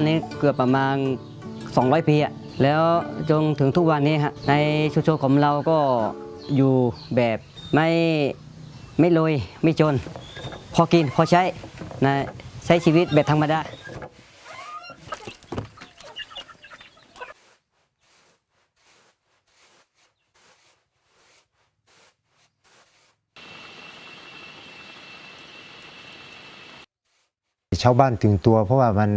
านนี้เกือบประมาณ 200 ปีอะแล้วจนถึงทุกวันนี้ฮะในชุมชนของเราก็อยู่แบบไม่ไม่รวยไม่จน พอกินพอใช้นะใช้ชีวิตแบบธรรมดาชาวบ้านถึงตัวเพราะว่ามัน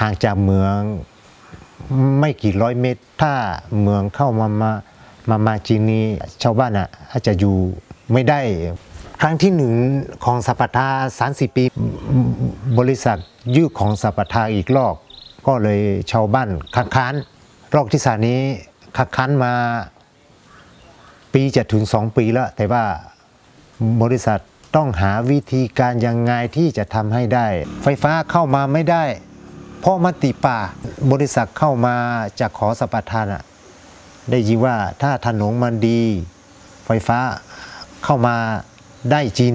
ห่างจากเมืองไม่กี่ร้อยเมตร ถ้าเมืองเข้ามามามามาจริงนี้ชาวบ้านอะอาจจะอยู่ไม่ได้ ครั้งที่หนึ่งของสัปทา30ปี บริษัทยืดของสัปทาอีกรอบก็เลยชาวบ้านคัดค้านรอบที่สานี้คัดค้านมาปีจะถึงสองปีแล้ว แต่ว่าบริษัทต้องหาวิธีการยังไงที่จะทำให้ได้ ไฟฟ้าเข้ามาไม่ได้ เพราะมติป่าบริษัทเข้ามาจากขอสปทานอะได้ยินว่าถ้าถนนมันดี ไฟฟ้าเข้ามาได้จริง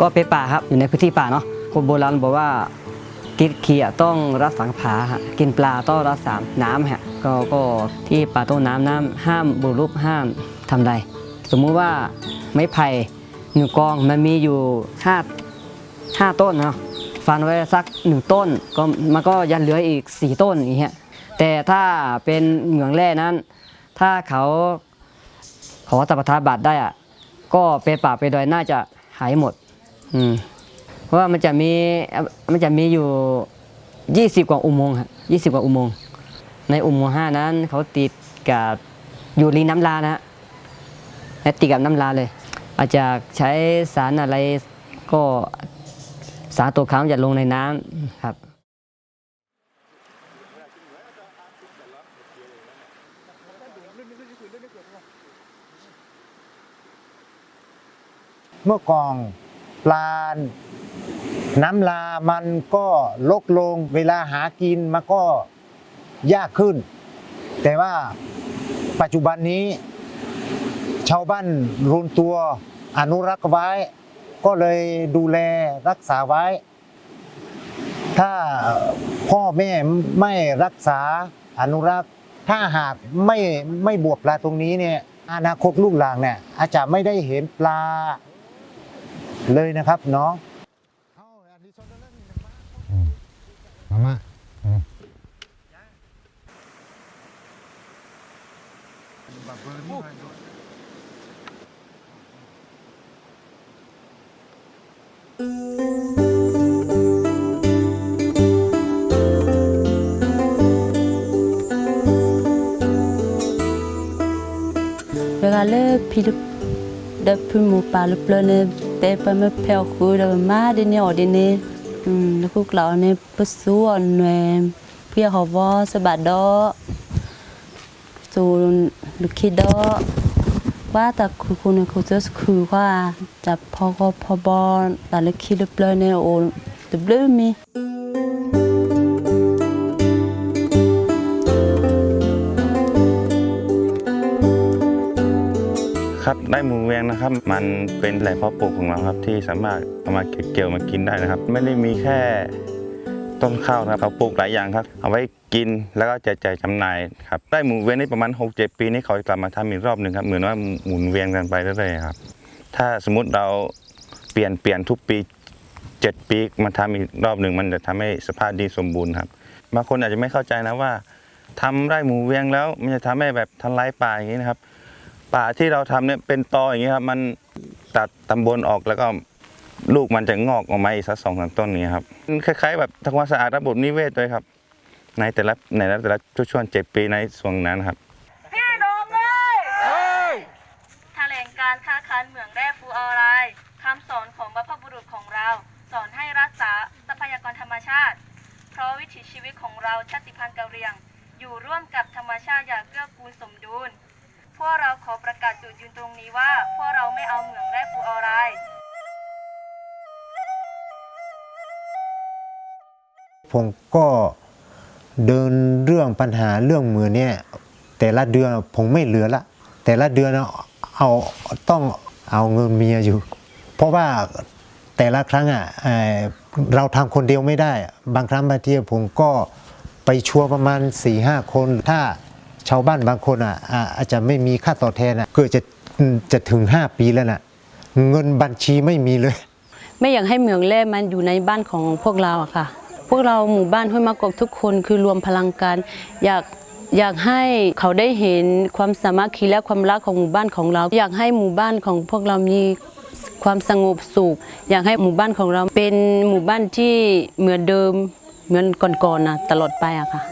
ก็เป็นป่าครับอยู่ในพื้นที่ป่าเนาะคนโบราณบอกว่า กินเขียต้องรักสังผาฮะกินปลาต้องรักษาน้ำฮะก็ก็ที่ป่าต้นน้ำน้ำห้ามบุรุกห้ามทำใดสมมุติว่าไม้ไผ่หนึ่งกองมันมีอยู่ห้าห้าต้นเนาะฟันไว้สักหนึ่งต้นก็มันก็ยันเหลืออีกสี่ต้นอย่างเงี้ยแต่ถ้าเป็นเหมืองแร่นั้น ถ้าเขาขอสัปทาบัตรได้อะก็เป็นป่าไปดอยน่าจะหายหมด อืม ราะว่ามันจะมีมันจะมีอยู่ 20 กว่าอุโมงค์ครับ20 กว่าอุโมงค์ในอุโมงค์ห้านั้นเขาติดกับอยู่ริมน้ำลานะฮะและติดกับน้ำลาเลย อาจจะใช้สารอะไรก็สารตัวขาวจะลงในน้ำครับเมื่อก่อนปลา น้ำลามันก็ลดลงเวลาหากินมันก็ยากขึ้น แต่ว่าปัจจุบันนี้ ชาวบ้านรวมตัวอนุรักษ์ไว้ ก็เลยดูแลรักษาไว้ ถ้าพ่อแม่ไม่รักษาอนุรักษ์ถ้าหากไม่ไม่บวกปลาตรงนี้เนี่ยอนาคตลูกหลานเนี่ยอาจจะไม่ได้เห็นปลาเลยนะครับน้อง มาม่า Regale pilu da pumu palu plone te pa me pel khu da ma de ne odine um na ku klau ne pasu on ne pia ho wa sa ba do แล้วพวกเราเนี่ยประสูนแหวเพื่อเขาว่าสบัดดอสูนลูกคิดดอว่าแต่คุณคุณคุณจะคือว่าจะพอก็พอบอแต่ลูกคิดเปลือยเนี่ยโอ้เปลือมี ครับได้หมูเวียงนะครับ มันเป็นแหล่งเพาะปลูกของเราครับ ที่สามารถเอามาเก็บเกี่ยวมากินได้นะครับ ไม่ได้มีแค่ต้นข้าวนะครับเขาปลูกหลายอย่างครับ เอาไว้กินแล้วก็แจกจ่ายจำหน่ายครับได้หมูเวียงนี่ประมาณ 6 7 ปีนี้เขาจะกลับมาทำอีกรอบหนึ่งครับเหมือนว่าหมุนเวียนกันไปเรื่อยๆครับ ถ้าสมมติเราเปลี่ยนเปลี่ยนทุกปี 7 ปีมาทำอีกรอบหนึ่งมันจะทำให้สภาพดีสมบูรณ์ครับบางคนอาจจะไม่เข้าใจนะว่าทำไร่หมูเวียงแล้ว มันจะทำให้แบบทำลายป่าอย่างนี้นะครับ ป่าที่เราทำเนี่ยเป็นตออย่างนี้ครับ มันตัดตำบลออกแล้วก็ลูกมันจะงอกออกมาอีกสักสองสามต้นนี้ครับมันคล้ายๆ แบบทำความสะอาดระบบนิเวศด้วยครับ ในแต่ละในแต่ละช่วงเจ็ดปีในส่วนนั้นครับ พี่น้องเลยแถลงการค้าขายเหมืองแร่ฟลูออไรด์คำสอนของบรรพบุรุษของเรา สอนให้รักษาทรัพยากรธรรมชาติ เพราะวิถีชีวิตของเราชาติพันธุ์กะเหรี่ยง อยู่ร่วมกับธรรมชาติอย่างเกื้อกูลสมดุลพ วกเราขอประกาศจุดยืนตรงนี้ว่า พวกเราไม่เอาเหมืองแร่ฟูออไรด์ผมก็เดินเรื่องปัญหาเรื่องเหมืองเนี่ยแต่ละเดือนผมไม่เหลือละ แต่ละเดือนเอาต้องเอาเงินเมียอยู่ เพราะว่าแต่ละครั้งอะเราทำคนเดียวไม่ได้ บางครั้งบางทีผมก็ไปชัวร์ประมาณ4ี่ห้าคนถ้า ชาวบ้านบางคนอะอาจจะไม่มีค่าตอบแทนอะเกิดจะจะถึง 5 ปีแล้วน่ะเงินบัญชีไม่มีเลย ไม่อยากให้เหมืองแร่มันอยู่ในบ้านของพวกเราอะค่ะ พวกเราหมู่บ้านห้วยมะกอกทุกคนคือรวมพลังกัน อยากอยากให้เขาได้เห็นความสามัคคีและความรักของหมู่บ้านของเรา อยากให้หมู่บ้านของพวกเรามีความสงบสุข อยากให้หมู่บ้านของเราเป็นหมู่บ้านที่เหมือนเดิมเหมือนก่อนๆนะตลอดไปอะค่ะ